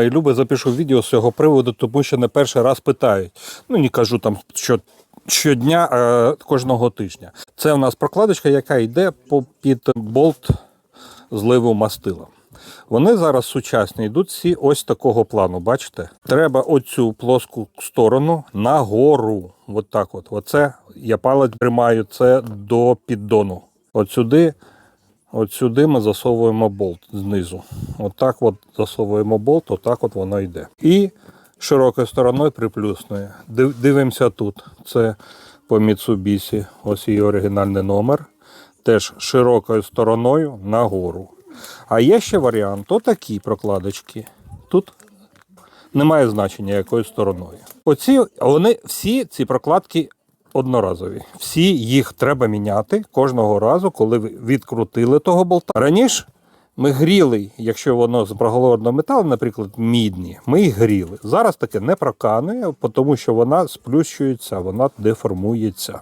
Мої люби запишу відео з цього приводу, тому що не перший раз питають. Ну, не кажу там, що щодня, а кожного тижня. Це у нас прокладочка, яка йде під болт зливу мастила. Вони зараз сучасні, йдуть всі ось такого плану. Бачите? Треба оцю плоску сторону нагору. От так от. Оце я палець тримаю це до піддону. От сюди, от сюди ми засовуємо болт знизу. Отак от засовуємо болт, отак от воно йде. І широкою стороною приплюснує. Дивимося тут. Це по Mitsubishi, ось її оригінальний номер. Теж широкою стороною нагору. А є ще варіант, отакі прокладочки. Тут немає значення якою стороною. Оці, вони всі ці прокладки одноразові. Всі їх треба міняти кожного разу, коли ви відкрутили того болта. Раніше ми гріли, якщо воно з проголодного металу, наприклад, мідні, ми їх гріли. Зараз таке не проканує, тому що вона сплющується, вона деформується.